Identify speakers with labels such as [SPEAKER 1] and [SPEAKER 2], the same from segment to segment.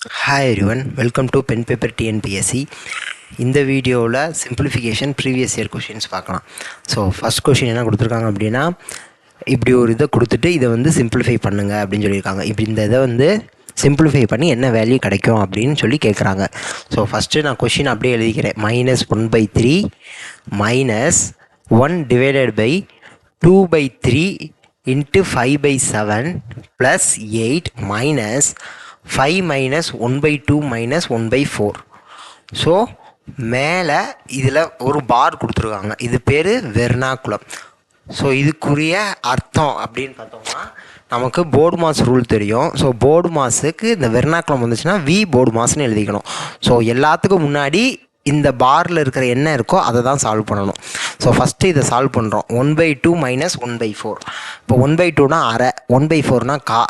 [SPEAKER 1] Hi everyone welcome to pen paper TNPSC இந்த வீடியோவில் simplification previous year questions பார்க்கலாம். So first question என்ன கொடுத்துருக்காங்க அப்படின்னா இப்படி ஒரு இதை கொடுத்துட்டு இதை வந்து சிம்பிளிஃபை பண்ணுங்கள் அப்படின்னு சொல்லியிருக்காங்க. இப்படி இந்த இதை வந்து சிம்பிளிஃபை பண்ணி என்ன வேல்யூ கிடைக்கும் அப்படின்னு சொல்லி கேட்குறாங்க ஸோ ஃபஸ்ட்டு நான் கொஷின் அப்படியே எழுதிக்கிறேன். Minus one by three minus one divided by two by three into five by seven plus eight minus five minus one by two minus one by four so மேலே இதில் ஒரு பார் கொடுத்துருக்காங்க. இது பேர் வெர்ணாகுளம் so இதுக்குரிய அர்த்தம் அப்படின்னு பார்த்தோம்னா நமக்கு போர்டு மாஸ் ரூல் தெரியும். ஸோ போர்டு மாஸுக்கு இந்த வெர்னாக்குளம் வந்துச்சுன்னா வி போர்டு மாஸ்னு எழுதிக்கணும். ஸோ எல்லாத்துக்கும் முன்னாடி இந்த பாரில் இருக்கிற என்ன இருக்கோ அதை தான் சால்வ் பண்ணணும். ஸோ ஃபஸ்ட்டு இதை சால்வ் பண்ணுறோம் one by two minus one by four இப்போ ஒன் பை டூனா அரை ஒன் பை ஃபோர்னா கா.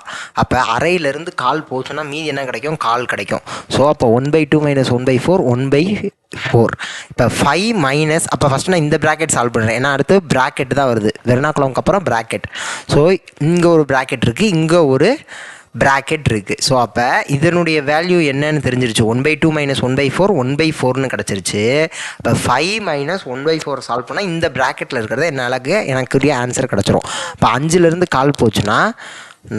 [SPEAKER 1] அப்போ அரையிலேருந்து கால் போச்சுன்னா மீதி என்ன கிடைக்கும்? கால் கிடைக்கும். ஸோ அப்போ one by two minus one by four one by four இப்போ ஃபைவ் மைனஸ் அப்போ ஃபஸ்ட்டு நான் இந்த ப்ராக்கெட் சால்வ் பண்ணுறேன் ஏன்னா அடுத்து ப்ராக்கெட் தான் வருது. வெர்னாக்குளம்க்கு அப்புறம் ப்ராக்கெட் ஸோ இங்கே ஒரு ப்ராக்கெட் இருக்குது இங்கே ஒரு ப்ராக்கெட் இருக்குது ஸோ அப்போ இதனுடைய வேல்யூ என்னன்னு தெரிஞ்சிருச்சு. One by two minus one by four one by ஃபோர்னு கிடச்சிருச்சு. இப்போ five minus one by four solve பண்ணால் இந்த ப்ராக்கெட்டில் இருக்கிறது எனக்கு எனக்குரிய ஆன்சர் கிடச்சிரும். இப்போ அஞ்சுலேருந்து கால் போச்சுன்னா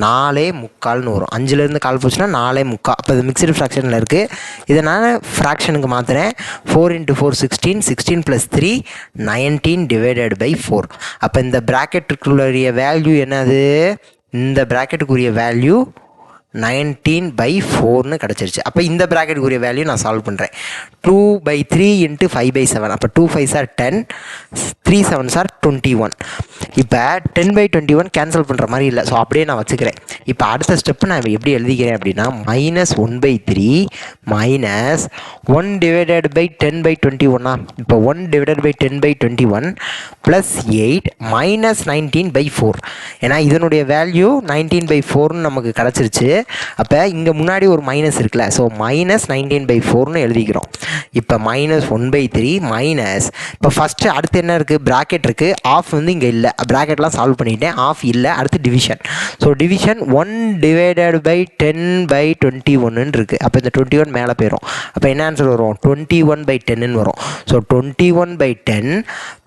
[SPEAKER 1] நாலே முக்கால்னு வரும். அஞ்சுலேருந்து கால் போச்சுன்னா நாலே முக்கால் அப்போ இது மிக்சடு ஃப்ராக்ஷனில் இருக்குது இதை நான் ஃப்ராக்ஷனுக்கு மாற்றுறேன் four into four sixteen sixteen plus three nineteen divided by four அப்போ இந்த ப்ராக்கெட்டுக்குள்ளுடைய வேல்யூ என்னது? இந்த ப்ராக்கெட்டுக்குரிய வேல்யூ நைன்டீன் பை ஃபோர்னு கிடச்சிருச்சு. அப்போ இந்த ப்ராக்கெட்டுக்குரிய வேல்யூ நான் சால்வ் பண்ணுறேன் two by three into five by seven அப்போ two five are ten three seven are twenty one இப்போ ten by twenty one cancel பண்ணுற மாதிரி இல்லை. ஸோ அப்படியே நான் வச்சுக்கிறேன். இப்போ அடுத்த ஸ்டெப்பு நான் எப்படி எழுதிக்கிறேன் அப்படின்னா minus one by three minus one divided by ten by twenty ஒன்னா இப்போ one divided by ten by twenty one plus eight minus nineteen by four ஏன்னா இதனுடைய வேல்யூ நைன்டீன் பை ஃபோர்னு நமக்கு கிடச்சிருச்சு. அப்போ இங்கே முன்னாடி ஒரு மைனஸ் இருக்குல்ல. ஸோ மைனஸ் நைன்டீன் பை ஃபோர்னு எழுதிக்கிறோம். இப்போ minus one by three minus இப்போ ஃபஸ்ட்டு அடுத்து என்ன இருக்குது ப்ராக்கெட் இருக்குது ஆஃப் வந்து இங்கே இல்லை. ப்ராக்கெட்லாம் சால்வ் பண்ணிட்டேன். ஆஃப் இல்லை. அடுத்து division so division one divided by ten by twenty ஒன்னுன்னு இருக்குது அப்போ இந்த டுவெண்ட்டி ஒன் மேலே போயிடும் அப்போ என்ன ஆன்சர் வரும்? டுவெண்ட்டி ஒன் பை டென்னு வரும். So twenty one by ten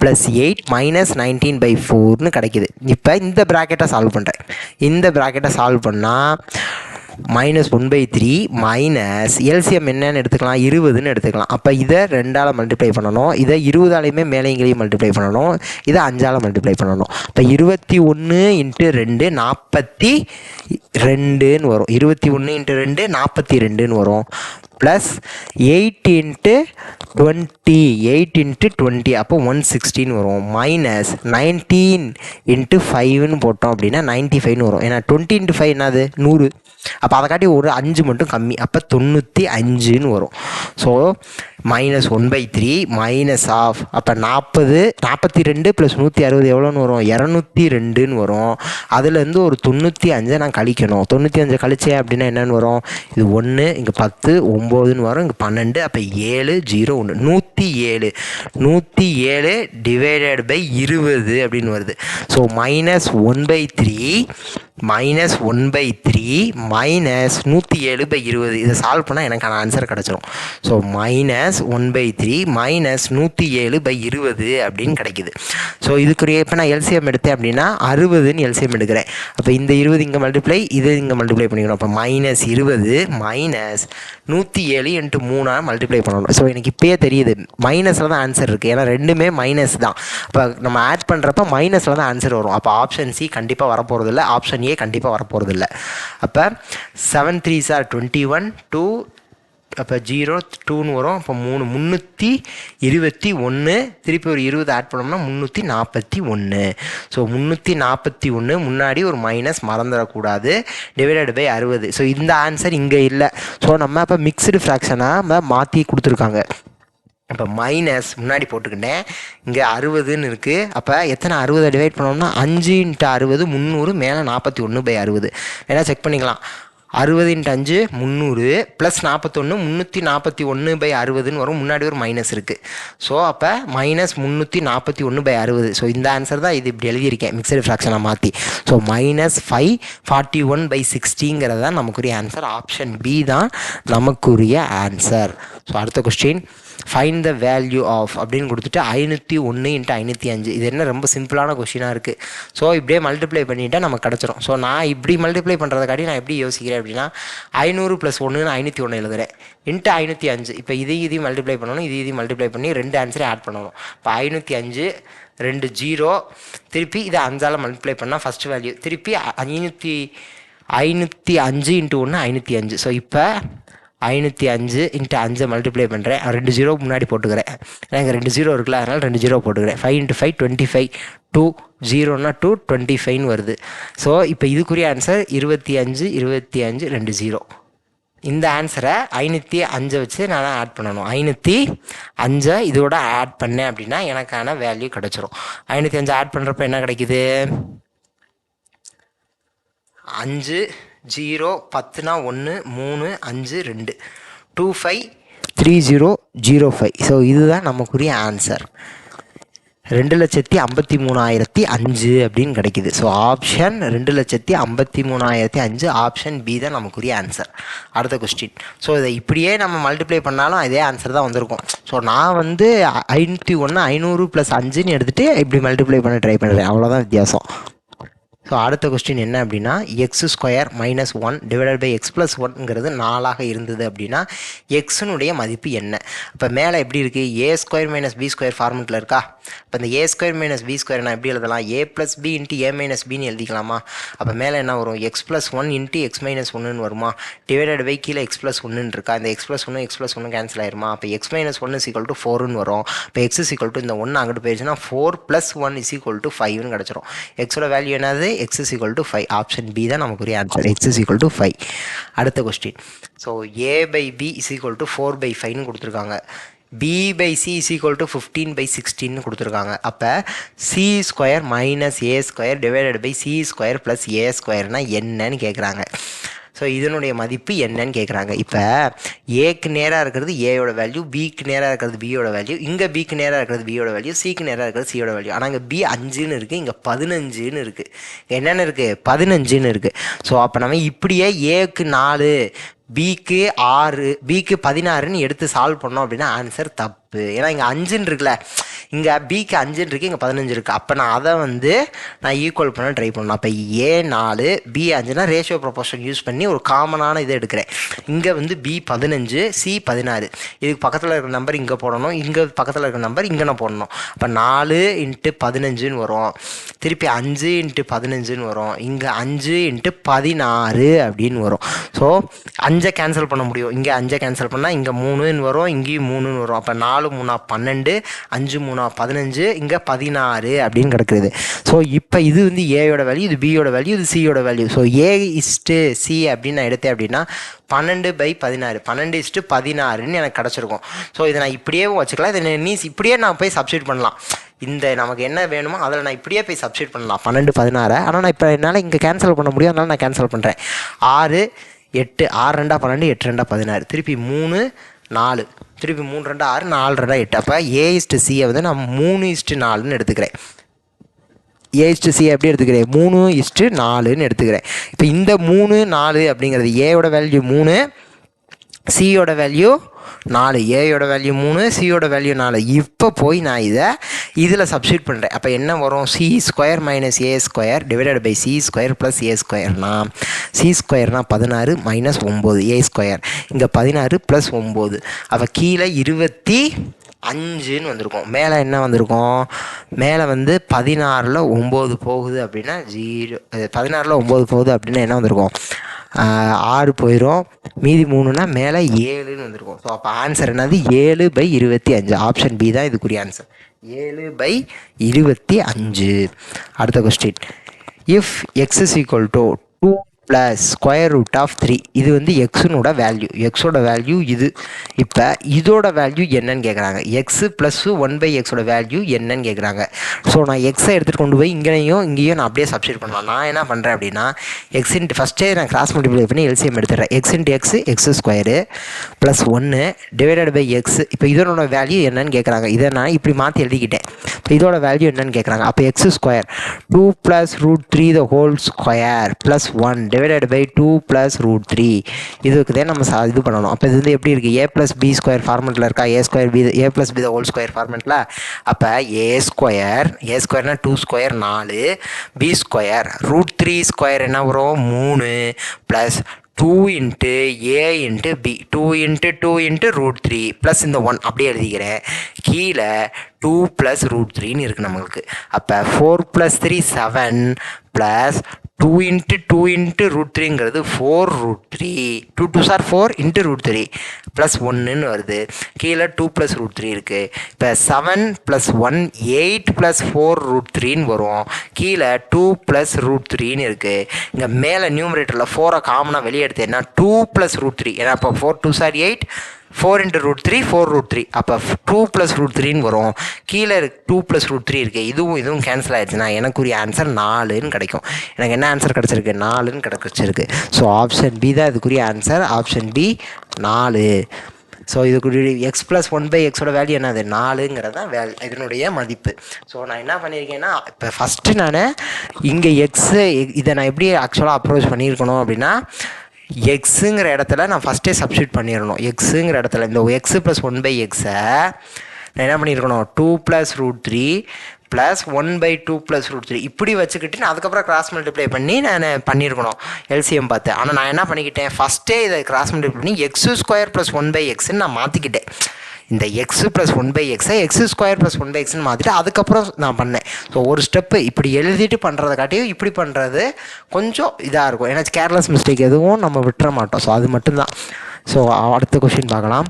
[SPEAKER 1] plus eight minus nineteen by ஃபோர்னு கிடைக்குது. இப்போ இந்த ப்ராக்கெட்டை சால்வ் பண்ணுறேன் இந்த ப்ராக்கெட்டை சால்வ் பண்ணால் minus one by three minus LCM என்னன்னு எடுத்துக்கலாம் இருபதுன்னு எடுத்துக்கலாம். அப்போ இதை ரெண்டால் மல்டிப்ளை பண்ணணும். இதை இருபதாலையுமே மேலேங்களையும் மல்டிப்ளை பண்ணணும். இதை அஞ்சால் மல்டிப்ளை பண்ணணும். இப்போ இருபத்தி ஒன்று இன்ட்டு ரெண்டு நாற்பத்தி ரெண்டுன்னு வரும். இருபத்தி ஒன்று இன்ட்டு ரெண்டு நாற்பத்தி ரெண்டுன்னு வரும். Plus eight into twenty eight into twenty அப்போ ஒன் சிக்ஸ்டின்னு வரும். மைனஸ் நைன்டீன் இன்ட்டு ஃபைவ்னு போட்டோம் அப்படின்னா நைன்ட்டி ஃபைவ்னு வரும். ஏன்னா டுவெண்ட்டி இன்ட்டு ஃபைவ் என்னது? நூறு. அப்போ அதை காட்டி ஒரு அஞ்சு மட்டும் கம்மி. அப்போ தொண்ணூற்றி அஞ்சுன்னு வரும். So minus one by three minus of அப்போ நாற்பது நாற்பத்தி ரெண்டு ப்ளஸ் நூற்றி அறுபது எவ்வளோன்னு வரும்? இரநூத்தி ரெண்டுன்னு வரும். அதுலேருந்து ஒரு தொண்ணூற்றி அஞ்சை நான் கழிக்கணும். தொண்ணூற்றி அஞ்சை கழிச்சேன் அப்படின்னா என்னென்னு வரும்? இது ஒன்று இங்கே பத்து ஒம்போதுன்னு வரும் இங்கே பன்னெண்டு அப்போ ஏழு ஜீரோ ஒன்று. நூற்றி ஏழு. நூற்றி ஏழு டிவைடட் பை இருபது அப்படின்னு வருது. So minus one by three minus one by three minus நூற்றி ஏழு பை இருபது. இதை சால்வ் பண்ணால் எனக்கான ஆன்சர் கிடச்சிரும். So minus one by three minus நூற்றி ஏழு பை இருபது அப்படின்னு கிடைக்குது. ஸோ இதுக்குரிய இப்போ நான் எல்சிஎம் எடுத்தேன் அப்படின்னா அறுபதுன்னு எல்சிஎம் எடுக்கிறேன். அப்போ இந்த இருபது இங்கே மல்டிப்ளை இது இங்கே மல்டிப்ளை பண்ணிக்கணும். அப்போ மைனஸ் இருபது மைனஸ் நூற்றி ஏழு இன்ட்டு மூணாக மல்டிப்ளை பண்ணணும். ஸோ எனக்கு இப்போயே தெரியுது. மைனஸில் தான் ஆன்சர் இருக்குது ஏன்னா ரெண்டுமே மைனஸ் தான். இப்போ நம்ம ஆட் பண்ணுறப்ப மைனஸில் தான் ஆன்சர் வரும். அப்போ ஆப்ஷன் சி கண்டிப்பாக வரப்போகிறது இல்லை ஆப்ஷன் ஏ கண்டிப்பாக வரப்போகிறது இல்லை அப்போ seven three are twenty one two அப்போ ஜீரோ டூன்னு வரும். அப்போ மூணு முந்நூற்றி இருபத்தி ஒன்று திருப்பி ஒரு இருபது ஆட் பண்ணோம்னா முந்நூற்றி நாற்பத்தி ஒன்று ஸோ முந்நூற்றி நாற்பத்தி ஒன்று முன்னாடி ஒரு மைனஸ் மறந்துடக்கூடாது. டிவைடட் பை அறுபது. ஸோ இந்த ஆன்சர் இங்கே இல்லை. ஸோ நம்ம இப்போ மிக்சடு ஃப்ராக்ஷனாக நம்ம மாற்றி கொடுத்துருக்காங்க. இப்போ மைனஸ் முன்னாடி போட்டுக்கிட்டேன். இங்கே அறுபதுன்னு இருக்குது அப்போ எத்தனை அறுபதை டிவைட் பண்ணோம்னா அஞ்சு இன்ட்டு அறுபது முந்நூறு மேலே நாற்பத்தி ஒன்று பை அறுபது. வேணால் செக் பண்ணிக்கலாம். அறுபது இன்ட்டு அஞ்சு முந்நூறு ப்ளஸ் நாற்பத்தொன்று முந்நூற்றி நாற்பத்தி ஒன்று பை அறுபதுன்னு வரும். முன்னாடி ஒரு மைனஸ் இருக்குது ஸோ அப்போ மைனஸ் முந்நூற்றி நாற்பத்தி ஒன்று பை அறுபது. ஸோ இந்த ஆன்சர் தான் இது இப்படி எழுதியிருக்கேன். மிக்சடு ஃப்ராக்ஷனை மாற்றி so minus five forty one by சிக்ஸ்டிங்கிறது தான் நமக்குரிய ஆன்சர் ஆப்ஷன் பி தான் நமக்குரிய ஆன்சர் ஸோ அடுத்த question find the value of அப்படின்னு கொடுத்துட்டு ஐநூற்றி ஒன்று இன்ட்டு ஐநூற்றி அஞ்சு. இது என்ன ரொம்ப சிம்பிளான கொஷினாக இருக்குது ஸோ இப்படியே மல்டிப்ளை பண்ணிட்டா நமக்கு கிடச்சிரும். ஸோ நான் இப்படி மல்டிப்ளை பண்ணுறதுக்காட்டி நான் எப்படி யோசிக்கிறேன் அப்படின்னா ஐநூறு ப்ளஸ் ஒன்றுன்னு ஐநூற்றி ஒன்று எழுதுகிறேன் இன்ட்டு ஐநூற்றி அஞ்சு. இப்போ இதையும் இதையும் மல்டிப்ளை பண்ணணும் இது இதையும் மல்டிப்ளை பண்ணி ரெண்டு ஆன்சரை ஆட் பண்ணணும். இப்போ ஐநூற்றி அஞ்சு ரெண்டு ஜீரோ திருப்பி இதை அஞ்சால் மல்டிப்ளை பண்ணால் ஃபஸ்ட் வேல்யூ திருப்பி ஐநூற்றி ஐநூற்றி அஞ்சு இன்ட்டு ஒன்று ஐநூற்றி அஞ்சு. ஸோ இப்போ ஐநூற்றி அஞ்சு இன்ட்டு அஞ்சை மல்டிப்ளை பண்ணுறேன் ரெண்டு ஜீரோ முன்னாடி போட்டுக்கிறேன். எனக்கு ரெண்டு ஜீரோ இருக்குல்ல அதனால் ரெண்டு ஜீரோ போட்டுக்கிறேன். Five into five twenty five two ஜீரோனா two twenty ஃபைவ்னு வருது. ஸோ இப்போ இதுக்குரிய ஆன்சர் இருபத்தி அஞ்சு இருபத்தி அஞ்சு ரெண்டு ஜீரோ இந்த ஆன்சரை ஐநூற்றி அஞ்சை வச்சு நான் ஆட் பண்ணணும். ஐநூற்றி அஞ்சை இதோட ஆட் பண்ணேன் அப்படின்னா எனக்கான வேல்யூ கிடச்சிரும். ஐநூற்றி அஞ்சு ஆட் பண்ணுறப்ப என்ன கிடைக்குது? அஞ்சு ஜீரோ பத்துனா ஒன்று மூணு அஞ்சு ரெண்டு. Two five three zero zero five so இதுதான் நமக்குரிய ஆன்சர் ரெண்டு லட்சத்தி ஐம்பத்தி மூணாயிரத்தி அஞ்சு அப்படின்னு கிடைக்குது. ஸோ ஆப்ஷன் ரெண்டு லட்சத்தி ஐம்பத்தி மூணாயிரத்தி அஞ்சு ஆப்ஷன் பி தான் நமக்குரிய ஆன்சர் அடுத்த கொஸ்டின் ஸோ இதை இப்படியே நம்ம மல்டிப்ளை பண்ணாலும் அதே ஆன்சர் தான் வந்திருக்கும். ஸோ நான் வந்து ஐநூற்றி ஒன்று ஐநூறு ப்ளஸ் அஞ்சுன்னு எடுத்துகிட்டு இப்படி மல்டிப்ளை பண்ண ட்ரை பண்ணுறேன் அவ்வளோதான் வித்தியாசம். ஸோ அடுத்த கொஸ்டின் என்ன அப்படின்னா X square minus one divided by X plus ஒன்ங்கிறது நாலாக இருந்தது அப்படின்னா எக்ஸினுடைய மதிப்பு என்ன? இப்போ மேலே எப்படி இருக்குது A square minus B square ஃபார்மெட்டில் இருக்கா? இப்போ இந்த A square minus B square நான் எப்படி எழுதலாம்? A plus B into A minus பின்னு எழுதிக்கலாமா? அப்போ மேலே என்ன வரும்? X plus one into X minus ஒன்றுன்னு வருமா? டிவைடட் பை கீழே எக்ஸ் ப்ளஸ் ஒன்றுன்னு இருக்கா? இந்த எக்ஸ் ப்ளஸ் ஒன்று எக்ஸ் ப்ளஸ் ஒன்று கேன்சல் ஆயிருமா? அப்போ X minus one is equal to ஃபோர்னு வரும். இப்போ எக்ஸ் இஸ் ஈக்குவல் டு இந்த ஒன்று அங்கிட்டு போயிடுச்சுன்னா four plus one is equal to ஃபைவ்னு கிடச்சிரும். எக்ஸோட வேல்யூ என்னது? X is equal to five option B தான் நமக்குரிய answer X is equal to five அடுத்த question so A by B is equal to four by ஃபைவ்னு கொடுத்துருக்காங்க. B by C is equal to fifteen by சிக்ஸ்டின்னு கொடுத்துருக்காங்க. அப்போ C square minus A square divided by C square plus A ஸ்கொயர்னால் என்னன்னு கேட்குறாங்க so இதனுடைய மதிப்பு என்னன்னு கேட்குறாங்க இப்போ ஏக்கு நேராக இருக்கிறது ஏயோட வேல்யூ பிக்கு நேராக இருக்கிறது பியோட வேல்யூ இங்கே பிக்கு நேராக இருக்கிறது பியோட வேல்யூ சிக்கு நேராக இருக்கிறது சியோட வேல்யூ ஆனால் இங்கே பி அஞ்சுன்னு இருக்குது இங்கே பதினஞ்சுன்னு இருக்குது என்னென்னு இருக்குது பதினஞ்சுன்னு இருக்குது ஸோ அப்போ நம்ம இப்படியே ஏக்கு நாலு பிக்கு ஆறு பிக்கு பதினாறுன்னு எடுத்து சால்வ் பண்ணோம் அப்படின்னா ஆன்சர் தப்பு. ஏன்னா இங்கே அஞ்சுன்னு இருக்குல்ல. இங்கே பிக்கு அஞ்சுன்னு இருக்குது இங்கே பதினஞ்சு இருக்குது அப்போ நான் அதை வந்து நான் ஈக்குவல் பண்ண ட்ரை பண்ணணும். அப்போ ஏ நாலு பி அஞ்சுனா ரேஷியோ ப்ரொபோஷன் யூஸ் பண்ணி ஒரு காமனான இதை எடுக்கிறேன். இங்கே வந்து பி பதினஞ்சு சி பதினாறு. இதுக்கு பக்கத்தில் இருக்கிற நம்பர் இங்கே போடணும் இங்கே பக்கத்தில் இருக்கிற நம்பர் இங்கே நான் போடணும். அப்போ நாலு இன்ட்டு பதினஞ்சுன்னு வரும். திருப்பி அஞ்சு இன்ட்டு பதினஞ்சுன்னு வரும். இங்கே அஞ்சு இன்ட்டு பதினாறு அப்படின்னு வரும். ஸோ அஞ்சை கேன்சல் பண்ண முடியும். இங்கே அஞ்சை கேன்சல் பண்ணால் இங்கே மூணுன்னு வரும் இங்கேயும் மூணுன்னு வரும். அப்போ நாலு மூணா பன்னெண்டு அஞ்சு மூணா பதினஞ்சு இங்கே பதினாறு அப்படின்னு கிடக்குது. ஸோ இப்போ இது வந்து ஏயோட வேல்யூ இது பியோட வேல்யூ இது சியோட value so A is to C அப்படின்னு நான் எடுத்தேன் அப்படின்னா பன்னெண்டு பை பதினாறு. பன்னெண்டு இஸ்ட்டு பதினாறுன்னு எனக்கு கிடச்சிருக்கும். ஸோ இதை நான் இப்படியே வச்சுக்கலாம். இதை நீ இப்படியே நான் போய் சப்ஸ்டியூட் பண்ணலாம். இந்த நமக்கு என்ன வேணுமோ அதில் நான் இப்படியே போய் சப்ஸ்டியூட் பண்ணலாம். பன்னெண்டு பதினாறு. ஆனால் நான் இப்போ என்னால் இங்கே கேன்சல் பண்ண முடியும். அதனால் நான் கேன்சல் பண்ணுறேன் ஆறு எட்டு. ஆறு ரெண்டா பன்னெண்டு எட்டு ரெண்டா பதினாறு. திருப்பி மூணு நாலு. திருப்பி மூணு ரெண்டா ஆறு நாலு ரெண்டா எட்டு. அப்போ ஏ இஸ்ட்டு சியை வந்து நான் மூணு இஸ்ட்டு நாலுன்னு எடுத்துக்கிறேன். ஏ இஸ்ட்டு சி எப்படி எடுத்துக்கிறேன்? மூணு இஸ்ட்டு நாலுன்னு எடுத்துக்கிறேன். இப்போ இந்த மூணு நாலு அப்படிங்கிறது ஏயோட வேல்யூ மூணு சியோட வேல்யூ நாலு ஏயோட வேல்யூ மூணு சியோட வேல்யூ நாலு. இப்போ போய் நான் இதை இதில் சப்ஸ்டியூட் பண்ணுறேன் அப்போ என்ன வரும்? C square minus A square divided by C square plus A ஸ்கொயர்னா C ஸ்கொயர்னா பதினாறு மைனஸ் ஒம்பது ஏ ஸ்கொயர் இங்கே பதினாறு ப்ளஸ் ஒம்பது அப்போ கீழே இருபத்தி அஞ்சுன்னு வந்திருக்கும். மேலே என்ன வந்திருக்கும்? மேலே வந்து பதினாறில் ஒம்பது போகுது அப்படின்னா ஜீரோ பதினாறில் ஒம்பது போகுது அப்படின்னா என்ன வந்திருக்கும்? ஆறு போயிடும் மீதி மூணுனா மேலே ஏழுன்னு வந்திருக்கும். ஸோ அப்போ ஆன்சர் என்னது? ஏழு பை இருபத்தி அஞ்சு. ஆப்ஷன் பி தான் இதுக்குரிய ஆன்சர் ஏழு பை இருபத்தி அஞ்சு. அடுத்த question if X is equal to two plus square root of three இது வந்து எக்ஸுனோட வேல்யூ எக்ஸோட வேல்யூ இது. இப்போ இதோட வேல்யூ என்னன்னு கேட்குறாங்க எக்ஸு ப்ளஸ்ஸு ஒன் பை எக்ஸோட வேல்யூ என்னன்னு கேட்குறாங்க ஸோ நான் எக்ஸை எடுத்துகிட்டு கொண்டு போய் இங்கேயும் இங்கேயும் நான் அப்படியே சப்ஸ்டியூட் பண்ணலாம். நான் என்ன பண்ணுறேன் அப்படின்னா எக்ஸ் இன்ட்டு ஃபஸ்ட்டே நான் கிராஸ் மல்டிப்ளை பண்ணி எல்சிஎம் எடுத்துடுறேன். X into X X square plus ஒன்று டிவைடட் பை எக்ஸ் இப்போ இதனோட வேல்யூ என்னன்னு கேட்குறாங்க இதை நான் இப்படி மாற்றி எழுதிக்கிட்டேன். இப்போ இதோட வேல்யூ என்னன்னு கேட்குறாங்க அப்போ X square two plus root three the whole square plus one divided by two plus root three இதுக்கு தான் நம்ம இது பண்ணணும். அப்போ இது வந்து எப்படி இருக்குது ஏ ப்ளஸ் பி ஸ்கொயர் ஃபார்மெட்டில் இருக்கா? A square B A plus B the whole square ஃபார்மெட்டில் அப்போ ஏ ஸ்கொயர் ஏ ஸ்கொயர்னா டூ ஸ்கொயர் நாலு B square root three square என்ன வரும்? மூணு plus two into A into B two into two into root three plus இந்த one அப்படியே எழுதிக்கிறேன் கீழே டூ ப்ளஸ் ரூட் த்ரீன்னு இருக்குது நம்மளுக்கு. அப்போ four plus three seven plus two into two into root த்ரீங்கிறது four root three two two are four into root three plus ஒன்றுன்னு வருது. கீழே டூ ப்ளஸ் ரூட் த்ரீ இருக்குது இப்போ seven plus one eight plus four root த்ரீன்னு வரும். கீழே two plus root த்ரீன்னு இருக்குது இங்கே மேலே நியூமரேட்டரில் ஃபோரை காமனாக வெளியே எடுத்தேன்னா டூ ப்ளஸ் ரூட் த்ரீ ஏன்னா இப்போ four two are eight four into root three four root three அப்போ டூ ப்ளஸ் ரூட் த்ரீன்னு வரும். கீழே டூ ப்ளஸ் ரூட் த்ரீ இருக்குது இதுவும் இதுவும் கேன்சல் ஆயிடுச்சுன்னா எனக்குரிய ஆன்சர் நாலுன்னு கிடைக்கும். எனக்கு என்ன ஆன்சர் கிடச்சிருக்கு? நாலுன்னு கிடச்சிருக்கு ஸோ ஆப்ஷன் பி தான் இதுக்குரிய ஆன்சர் ஆப்ஷன் பி நாலு. ஸோ இதுக்குரிய எக்ஸ் ப்ளஸ் ஒன் பை எக்ஸோட வேல்யூ என்னது? நாலுங்கிறது தான் வேல் இதனுடைய மதிப்பு. ஸோ நான் என்ன பண்ணியிருக்கேன்னா இப்போ ஃபஸ்ட்டு நான் இங்கே எக்ஸு இதை நான் எப்படி ஆக்சுவலாக அப்ரோச் பண்ணியிருக்கணும் அப்படின்னா எக்ஸுங்கிற இடத்துல நான் ஃபஸ்ட்டே சப்ஸ்டியூட் பண்ணிடணும் எக்ஸுங்கிற இடத்துல இந்த எக்ஸு ப்ளஸ் ஒன் பை எக்ஸை நான் என்ன பண்ணியிருக்கணும் two plus root three plus one by two plus root three இப்படி வச்சுக்கிட்டு நான் அதுக்கப்புறம் கிராஸ் மல்டிப்ளை பண்ணி நான் பண்ணியிருக்கணும் எல்சிஎம் பார்த்து. ஆனால் நான் என்ன பண்ணிக்கிட்டேன்? ஃபஸ்ட்டே இதை கிராஸ் மல்டிப்ளை பண்ணி X square plus one by எக்ஸ்ன்னு நான் மாற்றிக்கிட்டேன் இந்த எக்ஸு ப்ளஸ் ஒன் பை எக்ஸை X square plus one by எக்ஸ்னு மாற்றிட்டு அதுக்கப்புறம் நான் பண்ணேன். ஸோ ஒரு ஸ்டெப்பு இப்படி எழுதிட்டு பண்ணுறத காட்டியும் இப்படி பண்ணுறது கொஞ்சம் இதாக இருக்கும். ஏன்னா கேர்லெஸ் மிஸ்டேக் எதுவும் நம்ம விட்டுற மாட்டோம். ஸோ அது மட்டும்தான். ஸோ அடுத்த கொஷின் பார்க்கலாம்.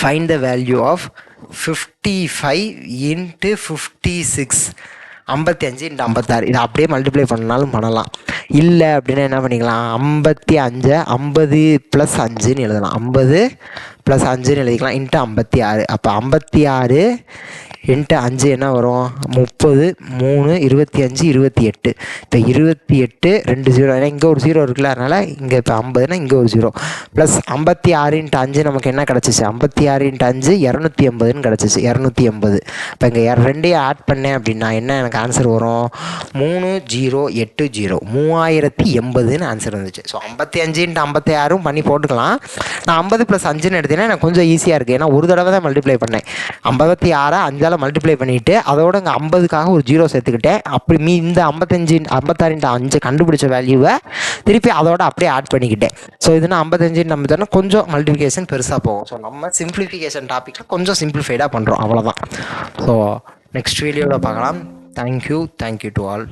[SPEAKER 1] Find the value of fifty five into fifty six ஐம்பத்தி அஞ்சு இன்ட்டு ஐம்பத்தாறு. இதை அப்படியே மல்டிப்ளை பண்ணாலும் பண்ணலாம். இல்லை அப்படின்னா என்ன பண்ணிக்கலாம்? ஐம்பத்தி அஞ்சை ஐம்பது ப்ளஸ் அஞ்சுன்னு எழுதலாம். ஐம்பது ப்ளஸ் அஞ்சுன்னு எழுதிக்கலாம். இன்ட்டு ஐம்பத்தி ஆறு. அப்போ ஐம்பத்தி ஆறு என்கிட்ட அஞ்சு என்ன வரும்? முப்பது மூணு இருபத்தி அஞ்சு இருபத்தி எட்டு. இப்போ இருபத்தி எட்டு ரெண்டு ஜீரோ ஏன்னா இங்கே ஒரு ஜீரோ இருக்குல்ல அதனால் இங்கே இப்போ ஐம்பதுனா இங்கே ஒரு ஜீரோ ப்ளஸ் ஐம்பத்தி ஆறு இன்ட்டு அஞ்சு நமக்கு என்ன கிடச்சிச்சு? ஐம்பத்தி ஆறு இன்ட்டு அஞ்சு இரநூத்தி எண்பதுன்னு கிடச்சிச்சு. இரநூத்தி எண்பது. இப்போ இங்கே ரெண்டையும் ஆட் பண்ணேன் அப்படின்னா என்ன எனக்கு ஆன்சர் வரும்? மூணு ஜீரோ எட்டு ஜீரோ மூவாயிரத்தி எண்பதுன்னு ஆன்சர் வந்துச்சு. ஸோ ஐம்பத்தி அஞ்சு இன்ட்டு ஐம்பத்தி ஆறும் பண்ணி போட்டுக்கலாம். நான் ஐம்பது ப்ளஸ் அஞ்சுன்னு எடுத்தேன்னா எனக்கு கொஞ்சம் ஈஸியாக இருக்குது ஏன்னா ஒரு தடவை தான் மல்டிப்ளை பண்ணேன். ஐம்பத்தி ஆறை அஞ்சால் மல்டிப்ளை பண்ணிவிட்டு அதோட அங்கே ஐம்பதுக்காக ஒரு ஜீரோ சேர்த்துக்கிட்டேன். அப்படி மீ இந்த ஐம்பத்தஞ்சு ஐம்பத்தாறு அஞ்சு கண்டுபிடிச்ச வேல்யூவை திருப்பி அதோட அப்படியே ஆட் பண்ணிக்கிட்டேன். ஸோ இதுனா ஐம்பத்தஞ்சு நம்ம கொஞ்சம் மல்டிஃபிகேஷன் பெருசாக போகும். ஸோ நம்ம சிம்பிளிஃபிகேஷன் டாப்பிக்கில் கொஞ்சம் சிம்பிளிஃபைடாக பண்ணுறோம் அவ்வளோதான் ஸோ நெக்ஸ்ட் வீடியோவில் பார்க்கலாம். Thank you thank you to all